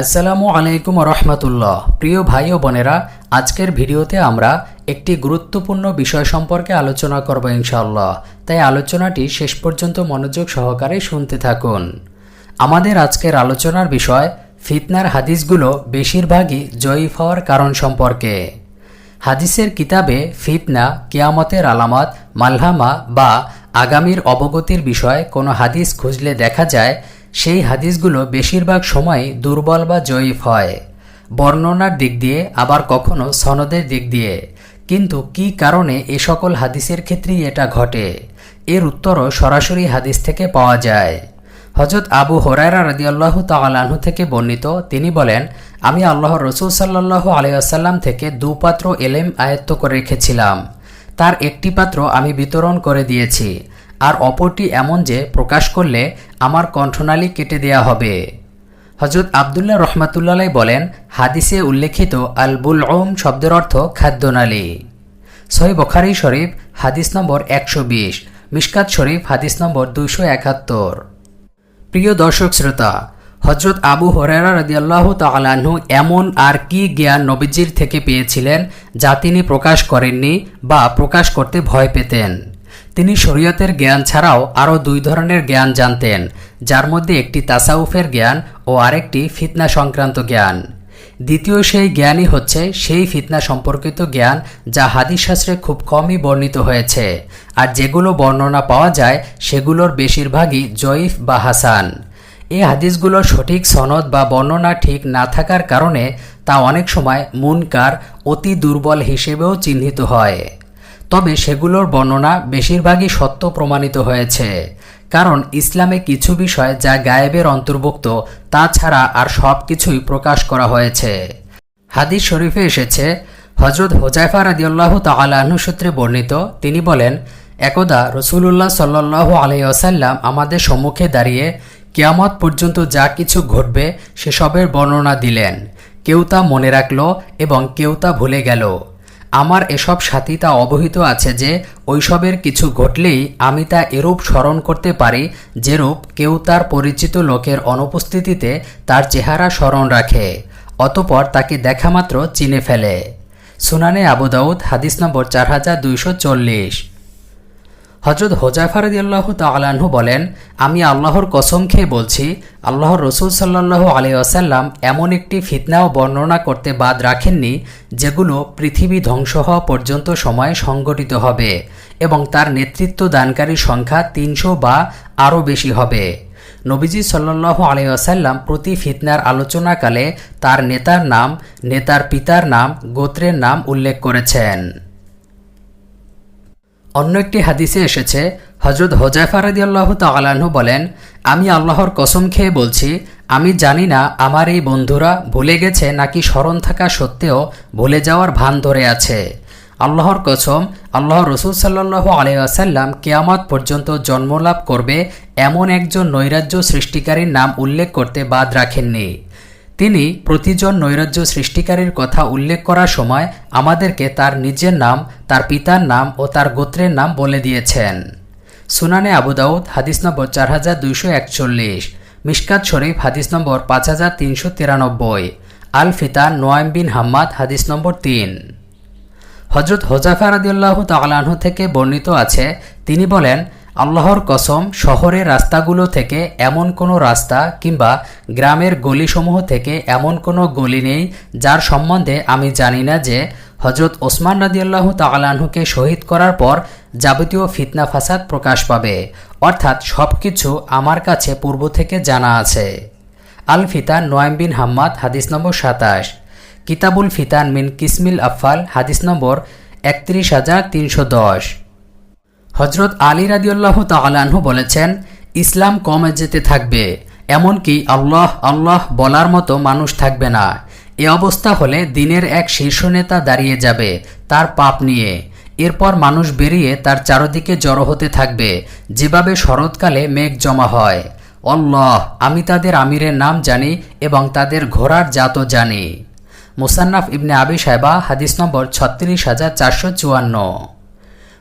আসসালামু আলাইকুম রহমতুল্লাহ। প্রিয় ভাই ও বোনেরা, আজকের ভিডিওতে আমরা একটি গুরুত্বপূর্ণ বিষয় সম্পর্কে আলোচনা করব ইনশাআল্লাহ। তাই আলোচনাটি শেষ পর্যন্ত মনোযোগ সহকারে শুনতে থাকুন। আমাদের আজকের আলোচনার বিষয়, ফিতনার হাদিসগুলো বেশিরভাগই জয়ীফ হওয়ার কারণ সম্পর্কে। হাদিসের কিতাবে ফিতনা, কিয়ামতের আলামত, মালহামা বা আগামীর অবগতির বিষয়ে কোনো হাদিস খুঁজলে দেখা যায় সেই হাদিসগুলো বেশিরভাগ সময় দুর্বল বা জয়ীফ হয়। বর্ণনার দিক দিয়ে, আবার কখনো সনদের দিক দিয়ে। কিন্তু কি কারণে এ সকল হাদিসের ক্ষেত্রেই এটা ঘটে? এর উত্তরও সরাসরি হাদিস থেকে পাওয়া যায়। হজরত আবু হরাইরা রাদিয়াল্লাহ তালাহু থেকে বর্ণিত, তিনি বলেন, আমি আল্লাহ রসুল সাল্লাহ আলিয়াসাল্লাম থেকে দুপাত্র এলেম আয়ত্ত করে রেখেছিলাম। তার একটি পাত্র আমি বিতরণ করে দিয়েছি। আর অপরটি এমন যে প্রকাশ করলে আমার কণ্ঠনালী কেটে দেয়া হবে। হজরত আবদুল্লাহ রহমাতুল্লাহ বলেন, হাদিসে উল্লেখিত আল বুল ওম শব্দের অর্থ খাদ্যনালী। সহি বখারি শরীফ, হাদিস নম্বর একশো বিশ, মিশকাত শরীফ, হাদিস নম্বর দুইশো একাত্তর। প্রিয় দর্শক শ্রোতা হজরত আবু হরেরা রদিয়াল্লাহ তালাহু এমন আর কি জ্ঞান নবীজির থেকে পেয়েছিলেন যা তিনি প্রকাশ করেননি বা প্রকাশ করতে ভয় পেতেন। তিনি শরীয়তের জ্ঞান ছাড়াও আরও দুই ধরনের জ্ঞান জানতেন, যার মধ্যে একটি তাসাউফের জ্ঞান ও আরেকটি ফিতনা সংক্রান্ত জ্ঞান। দ্বিতীয় সেই জ্ঞানই হচ্ছে সেই ফিতনা সম্পর্কিত জ্ঞান যা হাদিস শাস্ত্রে খুব কমই বর্ণিত হয়েছে, আর যেগুলো বর্ণনা পাওয়া যায় সেগুলোর বেশিরভাগই জয়ীফ বা হাসান। এই হাদিসগুলোর সঠিক সনদ বা বর্ণনা ঠিক না থাকার কারণে তা অনেক সময় মুনকার অতি দুর্বল হিসেবেও চিহ্নিত হয়। তবে সেগুলোর বর্ণনা বেশিরভাগই সত্য প্রমাণিত হয়েছে। কারণ ইসলামে কিছু বিষয় যা গায়েবের অন্তর্ভুক্ত তাছাড়া আর সব কিছুই প্রকাশ করা হয়েছে। হাদিস শরীফে এসেছে হজরত হোজাইফা রাদিউল্লাহ তালাহ্ন সূত্রে বর্ণিত, তিনি বলেন, একদা রসুলুল্লাহ সাল্লাহ আলাইসাল্লাম আমাদের সম্মুখে দাঁড়িয়ে কেয়ামত পর্যন্ত যা কিছু ঘটবে, সেসবের বর্ণনা দিলেন। কেউ তা মনে রাখল এবং কেউ তা ভুলে গেল। আমার এসব সাথী তা অবহিত আছে যে ওইসবের কিছু ঘটলেই আমি তা এরূপ স্মরণ করতে পারি, যেরূপ কেউ তার পরিচিত লোকের অনুপস্থিতিতে তার চেহারা স্মরণ রাখে, অতপর তাকে দেখামাত্র চিনে ফেলে। সুনানে আবুদাউদ হাদিস নম্বর চার হাজার দুইশো চল্লিশ। হজরত হোজাফারদিয়াল্লাহ তালাহু বলেন, আমি আল্লাহর কসম খেয়ে বলছি, আল্লাহর রসুল সাল্লাহ আলী আসাল্লাম এমন একটি ফিতনাও বর্ণনা করতে বাদ রাখেননি, যেগুলো পৃথিবী ধ্বংস হওয়া পর্যন্ত সময়ে সংগঠিত হবে এবং তার নেতৃত্ব দানকারীর সংখ্যা তিনশো বা আরও বেশি হবে। নবীজি সাল্লাহ আসাল্লাম প্রতি ফিতনার আলোচনাকালে তার নেতার নাম, নেতার পিতার নাম, গোত্রের নাম উল্লেখ করেছেন। অন্য একটি হাদিসে এসেছে হজরত হোজাইফা রাদিয়াল্লাহু তালাহু বলেন, আমি আল্লাহর কসম খেয়ে বলছি, আমি জানি না আমার এই বন্ধুরা ভুলে গেছে নাকি স্মরণ থাকা সত্ত্বেও ভুলে যাওয়ার ভান ধরে আছে। আল্লাহর কসম আল্লাহ রসুল সাল্লাহ আলিয়াসাল্লাম কেয়ামত পর্যন্ত জন্মলাভ করবে এমন একজন নৈরাজ্য সৃষ্টিকারীর নাম উল্লেখ করতে বাদ রাখেননি। তিনি প্রতিজন নৈরাজ্য সৃষ্টিকারীর কথা উল্লেখ করার সময় আমাদেরকে তার নিজের নাম, তার পিতার নাম ও তার গোত্রের নাম বলে দিয়েছেন। সুনানে আবুদাউদ হাদিস নম্বর চার হাজার দুইশো একচল্লিশ মিসকাত শরীফ, হাদিস নম্বর পাঁচ হাজার তিনশো তিরানব্বই আল ফিতান নোয়াইম বিন হাম্মাদ, হাদিস নম্বর তিন। হজরত হোজাফা রাদিউল্লাহ তালাহ থেকে বর্ণিত আছে, তিনি বলেন আল্লাহর কসম, শহরের রাস্তাগুলো থেকে এমন কোনো রাস্তা কিংবা গ্রামের গলিসমূহ থেকে এমন কোনো গলি নেই যার সম্বন্ধে আমি জানি না যে হজরত ওসমান রাদিউল্লাহ তালাহুকে শহীদ করার পর যাবতীয় ফিতনা ফাসাদ প্রকাশ পাবে। অর্থাৎ সব কিছু আমার কাছে পূর্ব থেকে জানা আছে। আল ফিতান নোয়াইম বিন হাম্মাদ, হাদিস নম্বর সাতাশ। কিতাবুল ফিতান মিন কিসমিল আফাল হাদিস নম্বর একত্রিশ হাজার তিনশো দশ। হজরত আলী রাদিউল্লাহ তালাহু বলেছেন, ইসলাম কমে যেতে থাকবে, এমনকি আল্লাহ আল্লাহ বলার মতো মানুষ থাকবে না। এ অবস্থা হলে দিনের এক শীর্ষ নেতা দাঁড়িয়ে যাবে তার পাপ নিয়ে। এরপর মানুষ বেরিয়ে তার চারদিকে জড়ো হতে থাকবে, যেভাবে শরৎকালে মেঘ জমা হয়। অল্লাহ আমি তাদের আমিরের নাম জানি এবং তাদের ঘোড়ার জাতও জানি। মুসান্নাফ ইবনে আবি সাহেবা হাদিস নম্বর ছত্রিশ হাজার চারশো চুয়ান্ন।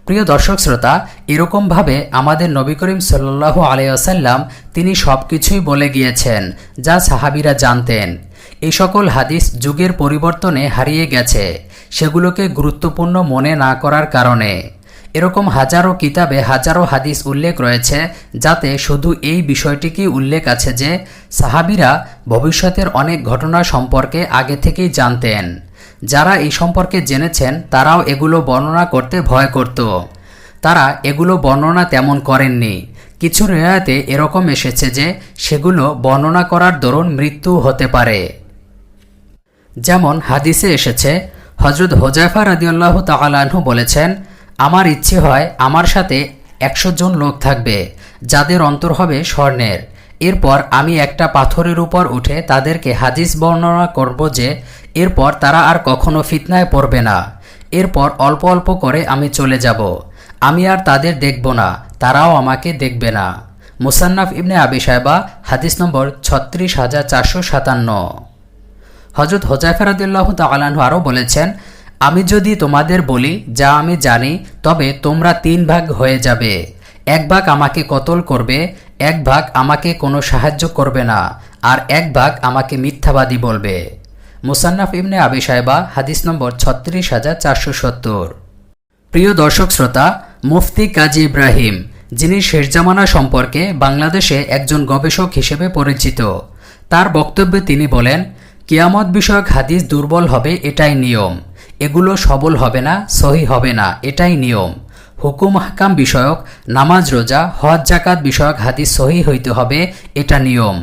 প্রিয় দর্শক শ্রোতা, এরকমভাবে আমাদের নবী করিম সাল্লু আলাইসাল্লাম তিনি সব কিছুই বলে গিয়েছেন, যা সাহাবিরা জানতেন। এই সকল হাদিস যুগের পরিবর্তনে হারিয়ে গেছে, সেগুলোকে গুরুত্বপূর্ণ মনে না করার কারণে। এরকম হাজারো কিতাবে হাজারো হাদিস উল্লেখ রয়েছে, যাতে শুধু এই বিষয়টিকে উল্লেখ আছে যে, সাহাবিরা ভবিষ্যতের অনেক ঘটনা সম্পর্কে আগে থেকেই জানতেন। যারা এই সম্পর্কে জেনেছেন, তারাও এগুলো বর্ণনা করতে ভয় করত। তারা এগুলো বর্ণনা তেমন করেননি। কিছু রেয়াতে এরকম এসেছে যে, সেগুলো বর্ণনা করার দরুন মৃত্যু হতে পারে। যেমন হাদিসে এসেছে হজরত হোজাইফা রাদিউল্লাহ তালাহু বলেছেন, আমার ইচ্ছে হয় আমার সাথে একশো জন লোক থাকবে, যাদের অন্তর হবে স্বর্ণের। এরপর আমি একটা পাথরের উপর উঠে তাদেরকে হাদিস বর্ণনা করব যে এরপর তারা আর কখনো ফিতনায় পড়বে না। এরপর অল্প অল্প করে আমি চলে যাব। আমি আর তাদের দেখব না, তারাও আমাকে দেখবে না। মুসান্নাফ ইবনে আবি সাহেবা হাদিস নম্বর ছত্রিশ হাজার চারশো সাতান্ন। হজরত হোজাইফারদুল্লাহ তালাহু আরও বলেছেন, আমি যদি তোমাদের বলি, যা আমি জানি, তবে তোমরা তিন ভাগ হয়ে যাবে। এক ভাগ আমাকে কতল করবে, এক ভাগ আমাকে কোনো সাহায্য করবে না, আর এক ভাগ আমাকে মিথ্যাবাদী বলবে। মুসান্নাফ ইবনে আবি সাহেবা হাদিস নম্বর ছত্রিশ হাজার চারশো সত্তর। প্রিয় দর্শক শ্রোতা, মুফতি কাজী ইব্রাহিম, যিনি শেরজামানা সম্পর্কে বাংলাদেশে একজন গবেষক হিসেবে পরিচিত, তার বক্তব্যে তিনি বলেন, কিয়ামত বিষয়ক হাদিস দুর্বল হবে, এটাই নিয়ম। এগুলো সবল হবে না, সহি হবে না, এটাই নিয়ম। হুকুম হাকাম বিষয়ক, নামাজ রোজা, হজ, জাকাত বিষয়ক হাদিস সহি হইতে হবে, এটা নিয়ম।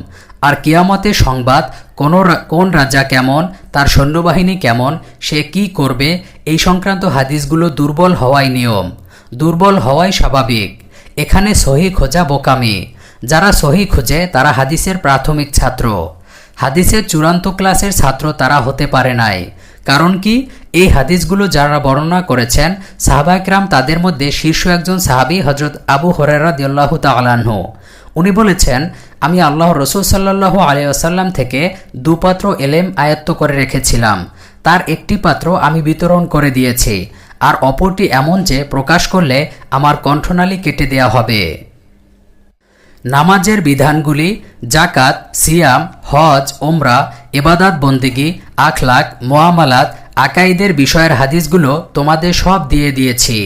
আর কিয়ামতের সংবাদ, কোন কোন রাজা কেমন, তার সৈন্যবাহিনী কেমন, সে কি করবে, এই সংক্রান্ত হাদিসগুলো দুর্বল হওয়াই নিয়ম। দুর্বল হওয়াই স্বাভাবিক। এখানে সহি খোঁজা বোকামি। যারা সহি খোঁজে, তারা হাদিসের প্রাথমিক ছাত্র। হাদিসের চূড়ান্ত ক্লাসের ছাত্র তারা হতে পারে নাই। কারণ কি, এই হাদিসগুলো যারা বর্ণনা করেছেন সাহাবাইকরাম তাদের মধ্যে শীর্ষ একজন সাহাবি হজরত আবু হরেরা দিল্লাহ উনি বলেছেন, আমি আল্লাহ রসুল সাল্লাহ আলিয়াসাল্লাম থেকে দুপাত্র এলেম আয়ত্ত করে রেখেছিলাম। তার একটি পাত্র আমি বিতরণ করে দিয়েছি, আর অপরটি এমন যে প্রকাশ করলে আমার কণ্ঠনালী কেটে দেয়া হবে। নামাজের বিধানগুলি জাকাত সিয়াম, হজ ওমরা এবাদাত বন্দিগি, আখলাক, মোয়ামালাত আকাইদের বিষয়ের হাদিসগুলো তোমাদের সব দিয়ে দিয়েছি।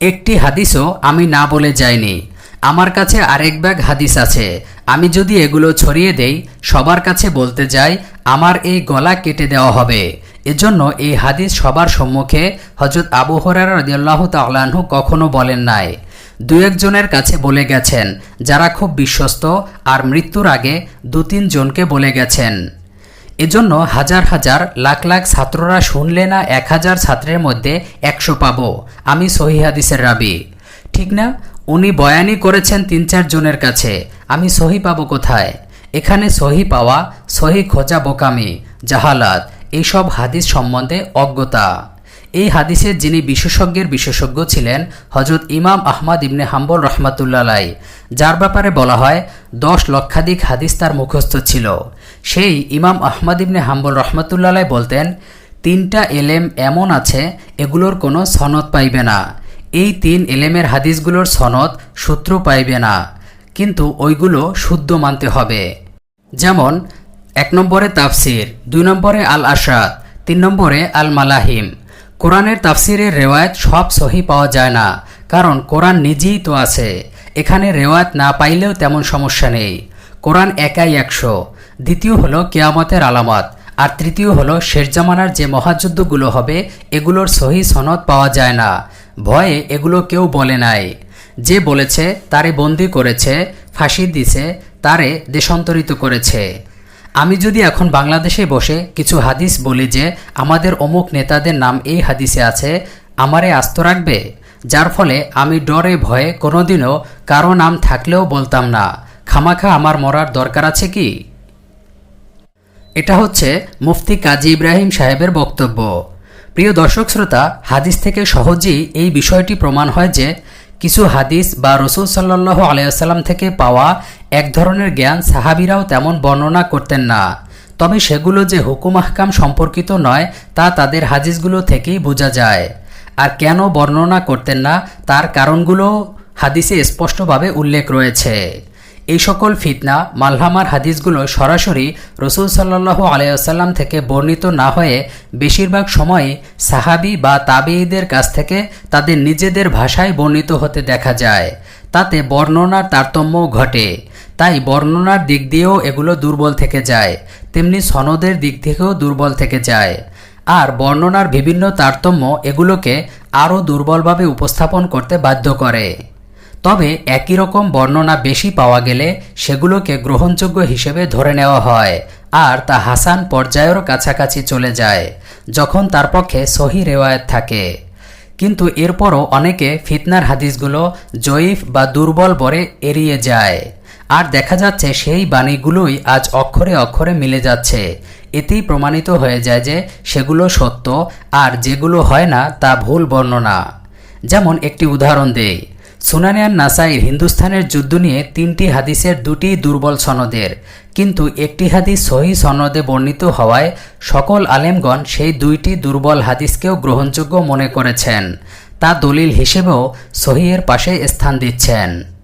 একটি হাদিসও আমি না বলে যাইনি। আমার কাছে আরেক ব্যাগ হাদিস আছে। আমি যদি এগুলো ছড়িয়ে দেই, সবার কাছে বলতে যাই, আমার এই গলা কেটে দেওয়া হবে। এজন্য এই হাদিস সবার সম্মুখে হজরত আবু হরার রদিয়াল্লাহ তাল্লাহ্ন কখনো বলেন নাই। দু একজনের কাছে বলে গেছেন, যারা খুব বিশ্বস্ত আর মৃত্যুর আগে দু তিন জনকে বলে গেছেন। এজন্য হাজার হাজার, লাখ লাখ ছাত্ররা শুনলে না এক হাজার ছাত্রের মধ্যে একশো পাবো। আমি সহি হাদিসের রাবি। ঠিক না? উনি বয়ানি করেছেন তিন চার জনের কাছে। আমি সহি পাবো কোথায়? এখানে সহি পাওয়া, সহি খোঁজা বোকামি, জাহালাত, এইসব হাদিস সম্বন্ধে অজ্ঞতা। এই হাদিসের যিনি বিশেষজ্ঞের বিশেষজ্ঞ ছিলেন হজরত ইমাম আহমদ ইবনে হাম্বল রহমাতুল্লাহ যার ব্যাপারে বলা হয়, দশ লক্ষাধিক হাদিস তার মুখস্থ ছিল। সেই ইমাম আহমদ ইবনে হাম্বল রহমাতুল্লাহ বলতেন, তিনটা এলেম এমন আছে, এগুলোর কোনো সনদ পাইবে না। এই তিন এলেমের হাদিসগুলোর সনদ সূত্র পাইবে না, কিন্তু ওইগুলো শুদ্ধ মানতে হবে। যেমন, এক নম্বরে তাফসির, দুই নম্বরে আল আশাদ তিন নম্বরে আল মালাহিম কোরআনের তাফসিরের রেওয়ায়ত সব সহি পাওয়া যায় না, কারণ কোরআন নিজেই তো আছে। এখানে রেওয়ায়ত না পাইলেও তেমন সমস্যা নেই। কোরআন একাই একশো। দ্বিতীয় হলো কেয়ামতের আলামত, আর তৃতীয় হলো শেরজামানার যে মহাযুদ্ধগুলো হবে, এগুলোর সহি সনদ পাওয়া যায় না। ভয়ে এগুলো কেউ বলে নাই। যে বলেছে, তারে বন্দি করেছে, ফাঁসি দিছে, তারে দেশান্তরিত করেছে। আমি যদি এখন বাংলাদেশে বসে কিছু হাদিস বলি যে, আমাদের অমুক নেতাদের নাম এই হাদিসে আছে, আমারে আস্ত রাখবে? যার ফলে আমি ডরে ভয়ে কোনোদিনও কারও নাম থাকলেও বলতাম না। খামাখা আমার মরার দরকার আছে কি? এটা হচ্ছে মুফতি কাজী ইব্রাহিম সাহেবের বক্তব্য। প্রিয় দর্শক শ্রোতা, হাদিস থেকে সহজেই এই বিষয়টি প্রমাণ হয় যে কিছু হাদিস বা রসুল সাল্লাহ আলাইসাল্লাম থেকে পাওয়া এক ধরনের জ্ঞান সাহাবিরাও তেমন বর্ণনা করতেন না। তবে সেগুলো যে হুকুম আহকাম সম্পর্কিত নয়, তা তাদের হাদিসগুলো থেকেই বোঝা যায়। আর কেন বর্ণনা করতেন না, তার কারণগুলো হাদিসে স্পষ্টভাবে উল্লেখ রয়েছে। এই সকল ফিতনা, মালহামার হাদিসগুলো সরাসরি রসুল সাল্লাহ আলাইসাল্লাম থেকে বর্ণিত না হয়ে বেশিরভাগ সময়ই সাহাবি বা তাবেঈদের কাছ থেকে তাদের নিজেদের ভাষায় বর্ণিত হতে দেখা যায়। তাতে বর্ণনার তারতম্য ঘটে। তাই বর্ণনার দিক দিয়েও এগুলো দুর্বল থেকে যায়। তেমনি সনদের দিক থেকেও দুর্বল থেকে যায়। আর বর্ণনার বিভিন্ন তারতম্য এগুলোকে আরও দুর্বলভাবে উপস্থাপন করতে বাধ্য করে। তবে একই রকম বর্ণনা বেশি পাওয়া গেলে সেগুলোকে গ্রহণযোগ্য হিসেবে ধরে নেওয়া হয়, আর তা হাসান পর্যায়েরও কাছাকাছি চলে যায়, যখন তার পক্ষে সহি রেওয়ায়ত থাকে। কিন্তু এরপরও অনেকে ফিতনার হাদিসগুলো জয়ীফ বা দুর্বল বরে এড়িয়ে যায়, আর দেখা যাচ্ছে সেই বাণীগুলোই আজ অক্ষরে অক্ষরে মিলে যাচ্ছে। এতেই প্রমাণিত হয়ে যায় যে সেগুলো সত্য, আর যেগুলো হয় না তা ভুল বর্ণনা। যেমন একটি উদাহরণ দেই সুনানিয়ান নাসাইর হিন্দুস্থানের যুদ্ধ নিয়ে তিনটি হাদিসের দুটি দুর্বল সনদের। কিন্তু একটি হাদিস সহি সনদে বর্ণিত হওয়ায় সকল আলেমগণ সেই দুইটি দুর্বল হাদিসকেও গ্রহণযোগ্য মনে করেছেন। তা দলিল হিসেবেও সহিয়ের পাশে স্থান দিচ্ছেন।